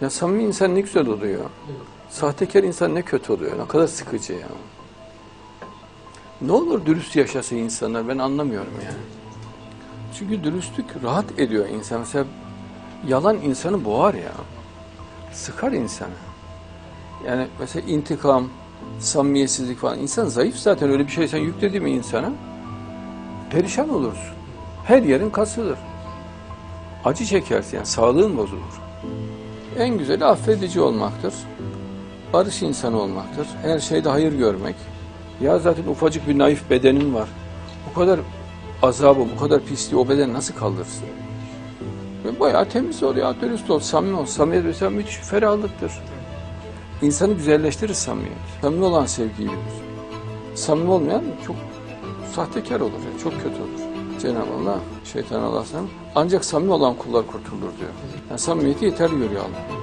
Ya samimi insan ne güzel oluyor. Sahtekar insan ne kötü oluyor. Ne kadar sıkıcı ya. Ne olur dürüst yaşasa insanlar ben anlamıyorum yani. Çünkü dürüstlük rahat ediyor insan. Mesela yalan insanı boğar ya. Sıkar insanı. Yani mesela intikam, samimiyetsizlik falan. İnsan zayıf zaten öyle bir şey sen yükledi mi insana perişan olursun. Her yerin kasılır. Acı çekersin yani sağlığın bozulur. En güzeli affedici olmaktır. Barış insanı olmaktır. Her şeyde hayır görmek. Ya zaten ufacık bir naif bedenin var. Bu kadar azabı, bu kadar pisliği o beden nasıl kaldırsın? Ve bayağı temiz ol ya, dürüst ol, samimi ol. Samimiyet mesela müthiş bir ferahlıktır. İnsanı güzelleştirir samimiyet. Samimi olan sevgiyi verir. Samimi olmayan çok sahtekar olur, çok kötü olur. Cenab-ı Allah, şeytan Allah'tan ancak samimi olan kullar kurtulur diyor. Yani samimiyeti yeterli görüyor Allah.